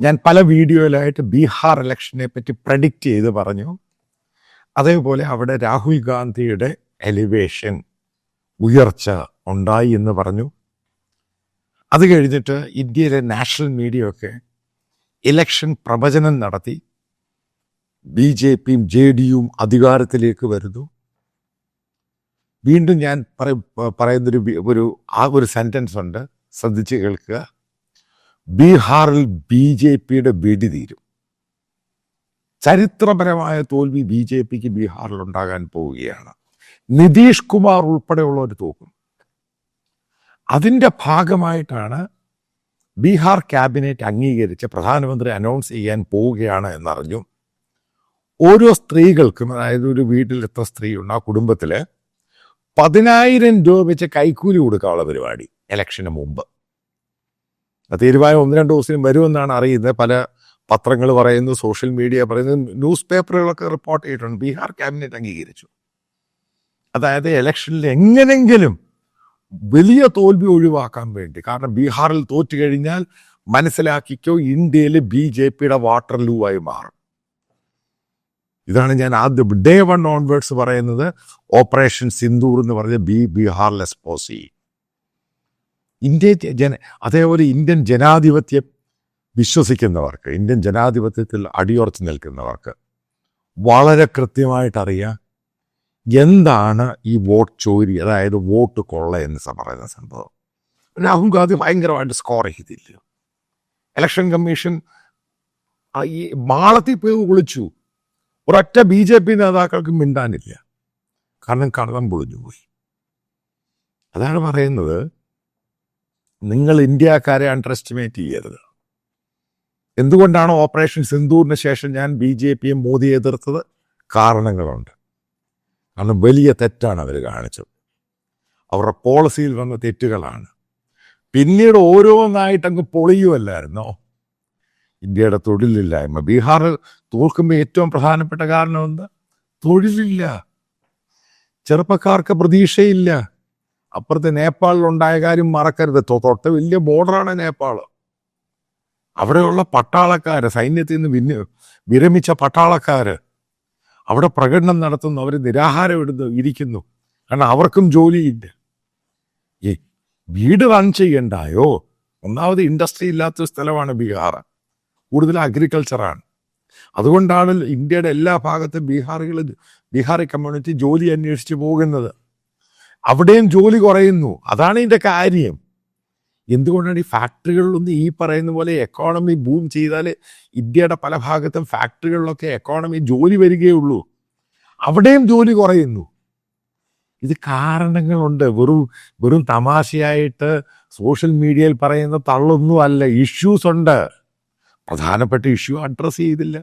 ഞാൻ പല വീഡിയോയിലായിട്ട് ബീഹാർ ഇലക്ഷനെ പറ്റി പ്രഡിക്റ്റ് ചെയ്ത് പറഞ്ഞു. അതേപോലെ അവിടെ രാഹുൽ ഗാന്ധിയുടെ എലിവേഷൻ ഉയർച്ച ഉണ്ടായി എന്ന് പറഞ്ഞു. അത് കഴിഞ്ഞിട്ട് ഇന്ത്യയിലെ നാഷണൽ മീഡിയ ഒക്കെ ഇലക്ഷൻ പ്രവചനം നടത്തി. ബി ജെ പിയും ജെ ഡിയും അധികാരത്തിലേക്ക് വരുന്നു. വീണ്ടും ഞാൻ പറ- പറയുന്നൊരു ഒരു ആ ഒരു സെന്റൻസ് ഉണ്ട്. ശ്രദ്ധിച്ച് കേൾക്കുക. ബീഹാറിൽ ബി ജെ പിയുടെ വെടി തീരും. ചരിത്രപരമായ തോൽവി ബി ജെ പിക്ക് ബീഹാറിൽ ഉണ്ടാകാൻ പോവുകയാണ്. നിതീഷ് കുമാർ ഉൾപ്പെടെയുള്ളവർ തോക്കും. അതിന്റെ ഭാഗമായിട്ടാണ് ബീഹാർ ക്യാബിനറ്റ് അംഗീകരിച്ച് പ്രധാനമന്ത്രി അനൗൺസ് ചെയ്യാൻ പോവുകയാണ് എന്നറിഞ്ഞു ഓരോ സ്ത്രീകൾക്കും അതായത് ഒരു വീട്ടിൽ എത്ര സ്ത്രീയുണ്ട് ആ കുടുംബത്തിൽ പതിനായിരം രൂപ വെച്ച് കൈക്കൂലി കൊടുക്കാനുള്ള പരിപാടി ഇലക്ഷന് മുമ്പ്. തീരുമാനം ഒന്ന് രണ്ട് ദിവസം വരുമെന്നാണ് അറിയുന്നത്. പല പത്രങ്ങൾ പറയുന്നു സോഷ്യൽ മീഡിയ പറയുന്നു ന്യൂസ് പേപ്പറുകളൊക്കെ റിപ്പോർട്ട് ചെയ്തിട്ടുണ്ട്. ബീഹാർ ക്യാബിനറ്റ് അംഗീകരിച്ചു. അതായത് ഇലക്ഷനിൽ എങ്ങനെങ്കിലും വലിയ തോൽവി ഒഴിവാക്കാൻ വേണ്ടി കാരണം ബീഹാറിൽ തോറ്റു കഴിഞ്ഞാൽ മനസ്സിലാക്കിക്കോ ഇന്ത്യയിൽ ബി ജെ പിയുടെ വാട്ടർ ലൂ ആയി മാറും. ഇതാണ് ഞാൻ ആദ്യം ഡേ വൺ ഓൺവേർഡ്സ് പറയുന്നത് ഓപ്പറേഷൻ സിന്ദൂർ എന്ന് പറഞ്ഞ ബി ബീഹാറിൽ എക്സ്പോസ് ഇന്ത്യ ജന അതേപോലെ ഇന്ത്യൻ ജനാധിപത്യം വിശ്വസിക്കുന്നവർക്ക് ഇന്ത്യൻ ജനാധിപത്യത്തിൽ അടിയുറച്ചു നിൽക്കുന്നവർക്ക് വളരെ കൃത്യമായിട്ട് അറിയാം എന്താണ് ഈ വോട്ട് ചോരി അതായത് വോട്ട് കൊള്ള എന്ന് പറയുന്ന സംഭവം. രാഹുൽ ഗാന്ധി ഭയങ്കരമായിട്ട് സ്കോർ ചെയ്തില്ല. ഇലക്ഷൻ കമ്മീഷൻ ഈ മാളത്തിൽ പോയി വിളിച്ചു. ഒരൊറ്റ ബി ജെ പി നേതാക്കൾക്ക് മിണ്ടാനില്ല. കാരണം കടകം പൊളിഞ്ഞു പോയി അതാണ് പറയുന്നത് നിങ്ങൾ ഇന്ത്യക്കാരെ അണ്ടർ എസ്റ്റിമേറ്റ് ചെയ്യരുത്. എന്തുകൊണ്ടാണ് ഓപ്പറേഷൻ സിന്ദൂറിന് ശേഷം ഞാൻ ബി ജെ പിയും മോദിയെ എതിർത്തത്? കാരണങ്ങളുണ്ട്. കാരണം വലിയ തെറ്റാണ് അവർ കാണിച്ചത്. അവരുടെ പോളിസിയിൽ വന്ന തെറ്റുകളാണ്. പിന്നീട് ഓരോന്നായിട്ട് അങ്ങ് പൊളിയുമല്ലായിരുന്നോ ഇന്ത്യയുടെ തൊഴിലില്ലായ്മ. ബീഹാർ തോൽക്കുമ്പോൾ ഏറ്റവും പ്രധാനപ്പെട്ട കാരണം എന്താ? തൊഴിലില്ല. ചെറുപ്പക്കാർക്ക് പ്രതീക്ഷയില്ല. അപ്പുറത്തെ നേപ്പാളിലുണ്ടായ കാര്യം മറക്കരുത്. തൊട്ട് വലിയ ബോർഡറാണ് നേപ്പാൾ അവിടെയുള്ള പട്ടാളക്കാര് സൈന്യത്തിൽ നിന്ന് വിന് വിരമിച്ച പട്ടാളക്കാര് അവിടെ പ്രകടനം നടത്തുന്നു അവർ നിരാഹാരം ഇടുന്നു ഇരിക്കുന്നു. കാരണം അവർക്കും ജോലിയില്ല ഈ വീട് റൺ ചെയ്യണ്ടായോ? ഒന്നാമത് ഇൻഡസ്ട്രി ഇല്ലാത്ത സ്ഥലമാണ് ബീഹാർ. കൂടുതൽ അഗ്രികൾച്ചറാണ് അതുകൊണ്ടാണ് ഇന്ത്യയുടെ എല്ലാ ഭാഗത്തും ബീഹാറികൾ ബീഹാറി കമ്മ്യൂണിറ്റി ജോലി അന്വേഷിച്ച് പോകുന്നത്. അവിടെയും ജോലി കുറയുന്നു. അതാണ് ഇതിന്റെ കാര്യം. എന്തുകൊണ്ടാണ് ഈ ഫാക്ടറികളിലൊന്നും ഈ പറയുന്ന പോലെ എക്കോണമി ബൂം ചെയ്താൽ ഇന്ത്യയുടെ പല ഭാഗത്തും ഫാക്ടറികളിലൊക്കെ എക്കോണമി ജോലി വരികയുള്ളൂ അവിടെയും ജോലി കുറയുന്നു. ഇത് കാരണങ്ങളുണ്ട്. വെറും വെറും തമാശയായിട്ട് സോഷ്യൽ മീഡിയയിൽ പറയുന്ന തള്ളൊന്നും അല്ല. ഇഷ്യൂസ് ഉണ്ട്. പ്രധാനപ്പെട്ട ഇഷ്യൂ അഡ്രസ്സ് ചെയ്തില്ല.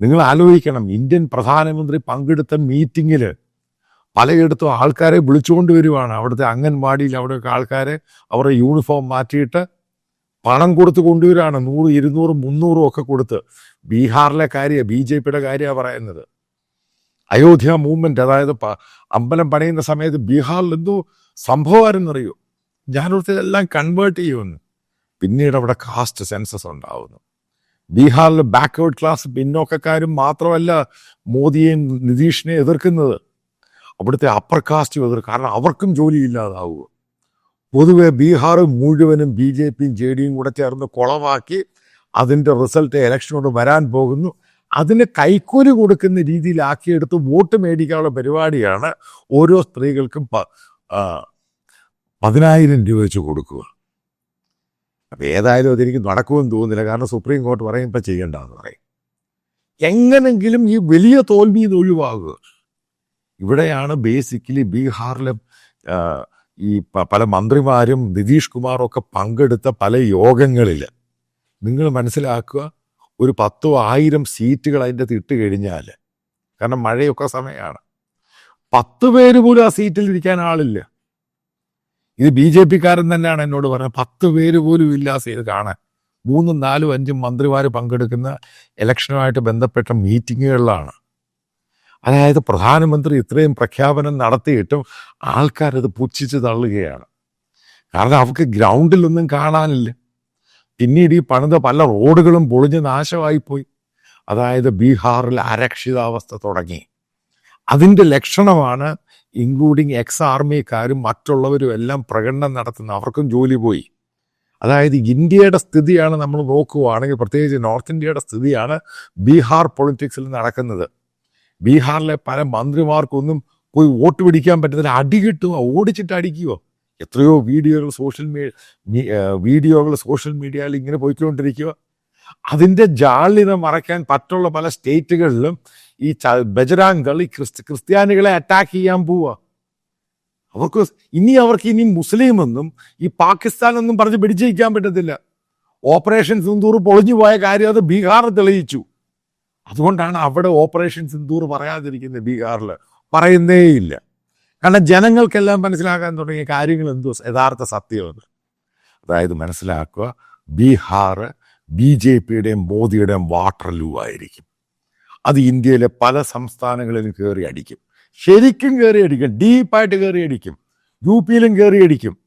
നിങ്ങൾ ആലോചിക്കണം. ഇന്ത്യൻ പ്രധാനമന്ത്രി പങ്കെടുത്ത മീറ്റിങ്ങിൽ പലയിടത്തും ആൾക്കാരെ വിളിച്ചുകൊണ്ട് വരുവാണ്. അവിടുത്തെ അംഗൻവാടിയിൽ അവിടെയൊക്കെ ആൾക്കാരെ അവരുടെ യൂണിഫോം മാറ്റിയിട്ട് പണം കൊടുത്ത് കൊണ്ടുവരാണ്. നൂറ് ഇരുന്നൂറ് മുന്നൂറും ഒക്കെ കൊടുത്ത്. ബീഹാറിലെ കാര്യ ബി ജെ പിയുടെ കാര്യമാണ് പറയുന്നത്. അയോധ്യ മൂവ്മെന്റ് അതായത് അമ്പലം പണിയുന്ന സമയത്ത് ബീഹാറിൽ എന്തോ സംഭവമായിരുന്നറിയോ? ഞാനോർത്ത് ഇതെല്ലാം കൺവേർട്ട് ചെയ്യുമെന്ന്. പിന്നീട് അവിടെ കാസ്റ്റ് സെൻസസ് ഉണ്ടാവുന്നു. ബീഹാറിൽ ബാക്ക്വേർഡ് ക്ലാസ് പിന്നോക്കക്കാരും മാത്രമല്ല മോദിയെയും നിതീഷിനെ എതിർക്കുന്നത്. അവിടുത്തെ അപ്പർ കാസ്റ്റ് എതിർ കാരണം. അവർക്കും ജോലി ഇല്ലാതാവുക പൊതുവെ ബീഹാർ മുഴുവനും ബി ജെ പിയും ജെ ഡിയും കൂടെ ചേർന്ന് കുളമാക്കി അതിന്റെ റിസൾട്ട് ഇലക്ഷനോട് വരാൻ പോകുന്നു. അതിന് കൈക്കൂലി കൊടുക്കുന്ന രീതിയിലാക്കിയെടുത്ത് വോട്ട് മേടിക്കാനുള്ള പരിപാടിയാണ് ഓരോ സ്ത്രീകൾക്കും പതിനായിരം രൂപ വെച്ച് കൊടുക്കുക. അപ്പം ഏതായാലും അതെനിക്ക് നടക്കുമെന്ന് തോന്നുന്നില്ല. കാരണം സുപ്രീം കോർട്ട് പറയും ഇപ്പം ചെയ്യണ്ടെന്ന് പറയും. എങ്ങനെങ്കിലും ഈ വലിയ തോൽവി നിന്ന് ഒഴിവാകുക. ഇവിടെയാണ് ബേസിക്കലി ബീഹാറിലെ ഈ പല മന്ത്രിമാരും നിതീഷ് കുമാറും ഒക്കെ പങ്കെടുത്ത പല യോഗങ്ങളിൽ നിങ്ങൾ മനസ്സിലാക്കുക ഒരു പത്തോ ആയിരം സീറ്റുകൾ അതിന്റെ ഇട്ട് കഴിഞ്ഞാൽ കാരണം മഴയൊക്കെ സമയമാണ് പത്ത് പേര് പോലും ആ സീറ്റിൽ ഇരിക്കാൻ ആളില്ല. ഇത് ബി ജെ പിക്കാരൻ തന്നെയാണ് എന്നോട് പറഞ്ഞത്. പത്ത് പേര് പോലും ഇല്ല സീറ്റ് കാണാൻ. മൂന്നും നാലും അഞ്ചും മന്ത്രിമാർ പങ്കെടുക്കുന്ന ഇലക്ഷനുമായിട്ട് ബന്ധപ്പെട്ട മീറ്റിങ്ങുകളിലാണ് അതായത് പ്രധാനമന്ത്രി ഇത്രയും പ്രഖ്യാപനം നടത്തിയിട്ടും ആൾക്കാരത് പുച്ഛിച്ച് തള്ളുകയാണ്. കാരണം അവർക്ക് ഗ്രൗണ്ടിലൊന്നും കാണാനില്ല. പിന്നീട് ഈ പണിത പല റോഡുകളും പൊളിഞ്ഞ് നാശമായിപ്പോയി. അതായത് ബീഹാറിൽ അരക്ഷിതാവസ്ഥ തുടങ്ങി. അതിന്റെ ലക്ഷണമാണ് ഇൻക്ലൂഡിങ് എക്സ് ആർമിക്കാരും മറ്റുള്ളവരും എല്ലാം പ്രകടനം നടത്തുന്ന അവർക്കും ജോലി പോയി. അതായത് ഇന്ത്യയുടെ സ്ഥിതിയാണ് നമ്മൾ നോക്കുകയാണെങ്കിൽ പ്രത്യേകിച്ച് നോർത്ത് ഇന്ത്യയുടെ സ്ഥിതിയാണ് ബീഹാർ പൊളിറ്റിക്സിൽ നടക്കുന്നത്. ബീഹാറിലെ പല മന്ത്രിമാർക്കൊന്നും പോയി വോട്ട് പിടിക്കാൻ പറ്റുന്നില്ല. അടി കിട്ടുക ഓടിച്ചിട്ട് അടിക്കുവോ? എത്രയോ വീഡിയോകൾ സോഷ്യൽ മീഡിയ വീഡിയോകൾ സോഷ്യൽ മീഡിയയിൽ ഇങ്ങനെ പോയിക്കൊണ്ടിരിക്കുക അതിന്റെ ജാള്യത മറയ്ക്കാൻ പറ്റുള്ള പല സ്റ്റേറ്റുകളിലും ഈ ബജരാങ്കൾ ഈ ക്രിസ്ത്യ ക്രിസ്ത്യാനികളെ അറ്റാക്ക് ചെയ്യാൻ പോവുക അവർക്ക് ഇനി അവർക്ക് ഇനി മുസ്ലിം എന്നും ഈ പാകിസ്ഥാൻ എന്നും പറഞ്ഞ് പിടിച്ചിരിക്കാൻ പറ്റത്തില്ല. ഓപ്പറേഷൻ സിന്ദൂർ പൊളിഞ്ഞു പോയ കാര്യം അത് ബീഹാർ തെളിയിച്ചു. അതുകൊണ്ടാണ് അവിടെ ഓപ്പറേഷൻ സിന്ദൂർ പറയാതിരിക്കുന്നത് ബീഹാറിൽ പറയുന്നേയില്ല കാരണം ജനങ്ങൾക്കെല്ലാം മനസ്സിലാക്കാൻ തുടങ്ങിയ കാര്യങ്ങൾ എന്തോ യഥാർത്ഥ സത്യമെന്ന് അതായത് മനസ്സിലാക്കുക ബീഹാർ ബി ജെ പിയുടെയും മോദിയുടെയും വാട്ടർ ലൂ ആയിരിക്കും. അത് ഇന്ത്യയിലെ പല സംസ്ഥാനങ്ങളിലും കയറി അടിക്കും. ശരിക്കും കയറി അടിക്കും. ഡീപ്പായിട്ട് കയറി അടിക്കും. യു പിയിലും കയറി അടിക്കും.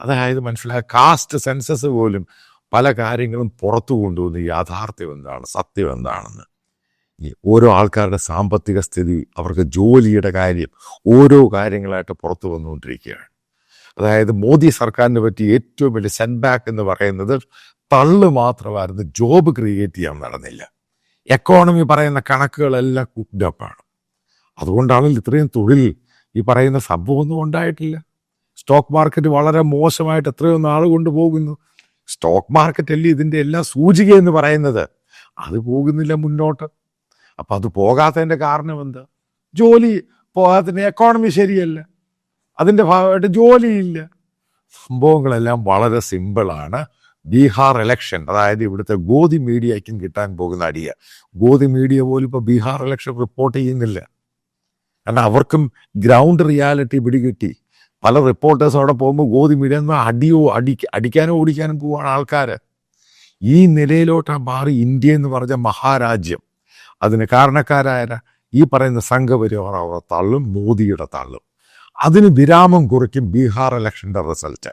അതായത് മനസ്സിലാക്കുക കാസ്റ്റ് സെൻസസ് പോലും പല കാര്യങ്ങളും പുറത്തു കൊണ്ടുവന്ന് യാഥാർത്ഥ്യം എന്താണ് സത്യം എന്താണെന്ന്. ഓരോ ആൾക്കാരുടെ സാമ്പത്തിക സ്ഥിതി അവർക്ക് ജോലിയുടെ കാര്യം ഓരോ കാര്യങ്ങളായിട്ട് പുറത്തു വന്നുകൊണ്ടിരിക്കുകയാണ്. അതായത് മോദി സർക്കാരിനെ പറ്റി ഏറ്റവും വലിയ സെന്റ് ബാക്ക് എന്ന് പറയുന്നത് തള്ളു മാത്രമായിരുന്നു ജോബ് ക്രിയേറ്റ് ചെയ്യാൻ നടന്നില്ല. എക്കോണമി പറയുന്ന കണക്കുകളെല്ലാം കുക്ഡപ്പാണ് അതുകൊണ്ടാണ് ഇത്രയും തൊഴിൽ ഈ പറയുന്ന സംഭവമൊന്നും ഉണ്ടായിട്ടില്ല. സ്റ്റോക്ക് മാർക്കറ്റ് വളരെ മോശമായിട്ട് എത്രയോ നാൾ കൊണ്ടുപോകുന്നു സ്റ്റോക്ക് മാർക്കറ്റ് അല്ലേ ഇതിന്റെ എല്ലാം സൂചിക എന്ന് പറയുന്നത്? അത് പോകുന്നില്ല മുന്നോട്ട്. അപ്പം അത് പോകാത്തതിന്റെ കാരണം എന്താ? ജോലി പോകാത്തതിന്റെ എക്കോണമി ശരിയല്ല. അതിന്റെ ഭാഗമായിട്ട് ജോലിയില്ല. സംഭവങ്ങളെല്ലാം വളരെ സിമ്പിളാണ് ബീഹാർ ഇലക്ഷൻ അതായത് ഇവിടുത്തെ ഗോതി മീഡിയയ്ക്കും കിട്ടാൻ പോകുന്ന അടിയ. ഗോതി മീഡിയ പോലും ഇപ്പോൾ ബീഹാർ ഇലക്ഷൻ റിപ്പോർട്ട് ചെയ്യുന്നില്ല. കാരണം അവർക്കും ഗ്രൗണ്ട് റിയാലിറ്റി പിടികിട്ടി. പല റിപ്പോർട്ടേഴ്സ് അവിടെ പോകുമ്പോൾ ഗോതി മീഡിയ എന്ന് അടിയോ അടി അടിക്കാനോ ഓടിക്കാനും പോവാണ് ആൾക്കാർ ഈ നിലയിലോട്ടാണ് മാറി ഇന്ത്യ എന്ന് പറഞ്ഞ മഹാരാജ്യം. അതിന് കാരണക്കാരായ ഈ പറയുന്ന സംഘപരിവാറ തള്ളും മോദിയുടെ തള്ളും. അതിന് വിരാമം കുറിക്കും ബീഹാർ ഇലക്ഷന്റെ റിസൾട്ട്